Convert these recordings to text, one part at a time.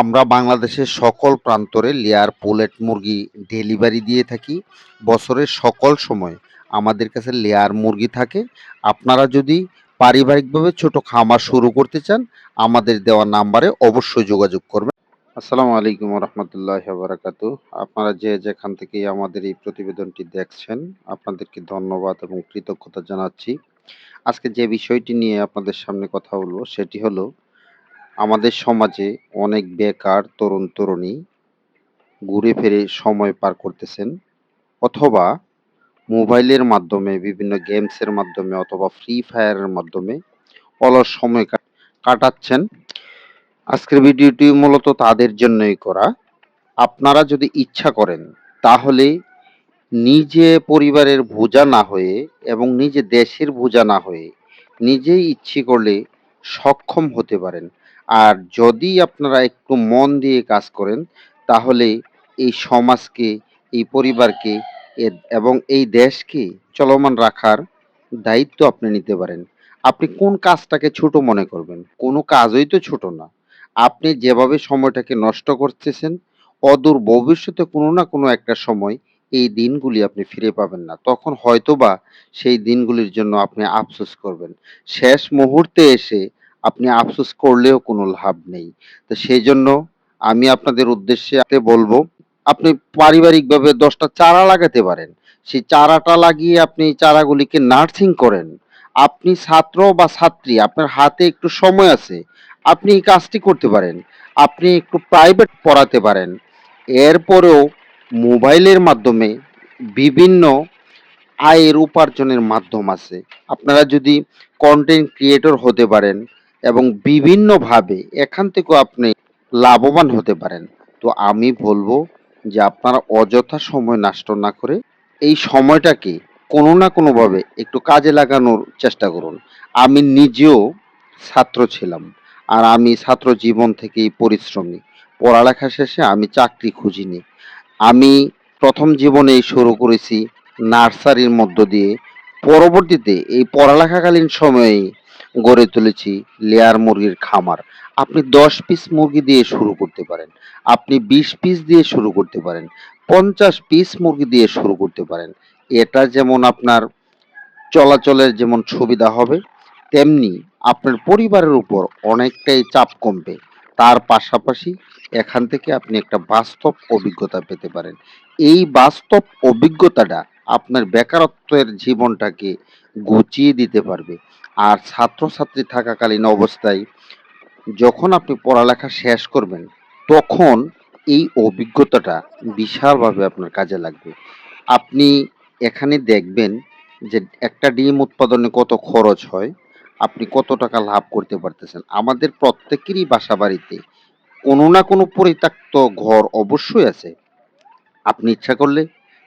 আমরা বাংলাদেশের সকল প্রান্তরে লেয়ার, পোলেট মুরগি ডেলিভারি দিয়ে থাকি। বছরের সকল সময় আমাদের কাছে লেয়ার মুরগি থাকে। আপনারা যদি পারিবারিকভাবে ছোট খামার শুরু করতে চান, আমাদের দেওয়া নাম্বারে অবশ্যই যোগাযোগ করবেন। আসসালামু আলাইকুম রহমতুল্লাহ বারাকাতু আপনারা যে যেখান থেকে আমাদের এই প্রতিবেদনটি দেখছেন, আপনাদেরকে ধন্যবাদ এবং কৃতজ্ঞতা জানাচ্ছি। আজকে যে বিষয়টি নিয়ে আপনাদের সামনে কথা বলব, সেটি হলো আমাদের সমাজে অনেক বেকার তরুণ তরুণী ঘুরে ফিরে সময় পার করতেছেন অথবা মোবাইলের মাধ্যমে, বিভিন্ন গেমসের মাধ্যমে অথবা ফ্রি ফায়ারের মাধ্যমে অলস সময় কাটাচ্ছেন। আজকের ভিডিওটি মূলত তাদের জন্যই করা। আপনারা যদি ইচ্ছা করেন, তাহলে নিজে পরিবারের বোঝা না হয়ে এবং নিজে দেশের বোঝা না হয়ে নিজেই ইচ্ছে করলে সক্ষম হতে পারেন। আর যদি আপনারা একটু মন দিয়ে কাজ করেন, তাহলে এই সমাজকে, এই পরিবারকে এবং এই দেশকে চলমান রাখার দায়িত্ব আপনি নিতে পারেন। আপনি কোন কাজটাকে ছোট মনে করবেন? কোনো কাজই তো ছোট না। আপনি যেভাবে সময়টাকে নষ্ট করতেছেন, অদূর ভবিষ্যতে কোনো না কোনো একটা সময় এই দিনগুলি আপনি ফিরে পাবেন না। তখন হয়তোবা সেই দিনগুলির জন্য আপনি আফসোস করবেন। শেষ মুহূর্তে এসে আপনি আফসোস করলেও কোনো লাভ নেই। তো সেই জন্য আমি আপনাদের উদ্দেশ্যে বলব, আপনি পারিবারিকভাবে দশটা চারা লাগাতে পারেন। সেই চারাটা লাগিয়ে আপনি চারাগুলিকে নার্সিং করেন। আপনি ছাত্র বা ছাত্রী, আপনার হাতে একটু সময় আছে, আপনি এই কাজটি করতে পারেন। আপনি একটু প্রাইভেট পড়াতে পারেন। এরপরেও মোবাইলের মাধ্যমে বিভিন্ন আয়ের উপার্জনের মাধ্যম আছে। আপনারা যদি কন্টেন্ট ক্রিয়েটর হতে পারেন এবং বিভিন্নভাবে এখান থেকেও আপনি লাভবান হতে পারেন। তো আমি বলব যে আপনারা অযথা সময় নষ্ট না করে এই সময়টাকে কোনো না কোনোভাবে একটু কাজে লাগানোর চেষ্টা করুন। আমি নিজেও ছাত্র ছিলাম আর আমি ছাত্র জীবন থেকেই পরিশ্রমী। পড়ালেখা শেষে আমি চাকরি খুঁজিনি। আমি প্রথম জীবনেই শুরু করেছি নার্সারির মধ্য দিয়ে। পরবর্তীতে এই পড়ালেখাকালীন সময়েই গড়ে তুলেছি লেয়ার মুরগির খামার। আপনি দশ পিস মুরগি দিয়ে শুরু করতে পারেন। আপনি বিশ পিস দিয়ে শুরু করতে পারেন। পঞ্চাশ পিস মুরগি দিয়ে শুরু করতে পারেন। এটা যেমন আপনার চলাচলের যেমন সুবিধা হবে, তেমনি আপনার পরিবারের উপর অনেকটাই চাপ কমবে। তার পাশাপাশি এখান থেকে আপনি একটা বাস্তব অভিজ্ঞতা পেতে পারেন। এই বাস্তব অভিজ্ঞতাটা আপনার বেকারত্বের জীবনটাকে গুছিয়ে দিতে পারবে। আর ছাত্রছাত্রী থাকাকালীন অবস্থায় যখন আপনি পড়ালেখা শেষ করবেন, তখন এই অভিজ্ঞতাটা বিশালভাবে আপনার কাজে লাগবে। আপনি এখানে দেখবেন যে একটা ডিম উৎপাদনে কত খরচ হয়, আপনি কত টাকা লাভ করতে পারতেছেন। আমাদের প্রত্যেকেরই বাসা বাড়িতে কোনো না কোনো পরিত্যক্ত ঘর অবশ্যই আছে। আপনি ইচ্ছা করলে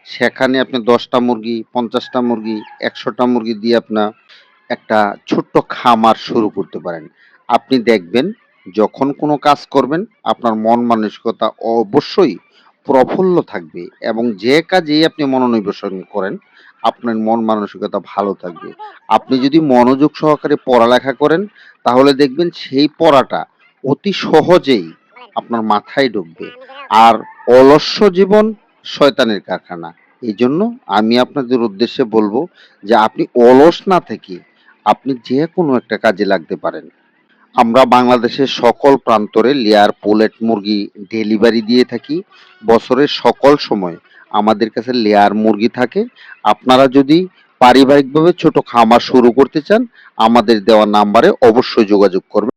সেখানে আপনি দশটা মুরগি, পঞ্চাশটা মুরগি, একশোটা মুরগি দিয়ে আপনার একটা ছোট্ট খামার শুরু করতে পারেন। আপনি দেখবেন যখন কোনো কাজ করবেন, আপনার মন মানসিকতা অবশ্যই প্রফুল্ল থাকবে এবং যে কাজেই আপনি মনোনিবেশন করেন, আপনার মন মানসিকতা ভালো থাকবে। আপনি যদি মনোযোগ সহকারে পড়ালেখা করেন, তাহলে দেখবেন সেই পড়াটা অতি সহজেই আপনার মাথায় ঢুকবে। আর অলস্য জীবন শয়তানের কারখানা। এই জন্য আমি আপনাদের উদ্দেশ্যে বলব যে আপনি অলস না থেকে আপনি যে কোনো একটা কাজে লাগতে পারেন। আমরা বাংলাদেশের সকল প্রান্তরে লেয়ার পোলেট মুরগি ডেলিভারি দিয়ে থাকি। বছরের সকল সময় আমাদের কাছে লেয়ার মুরগি থাকে। আপনারা যদি পারিবারিকভাবে ছোট খামার শুরু করতে চান, আমাদের দেওয়া নাম্বারে অবশ্যই যোগাযোগ করবেন।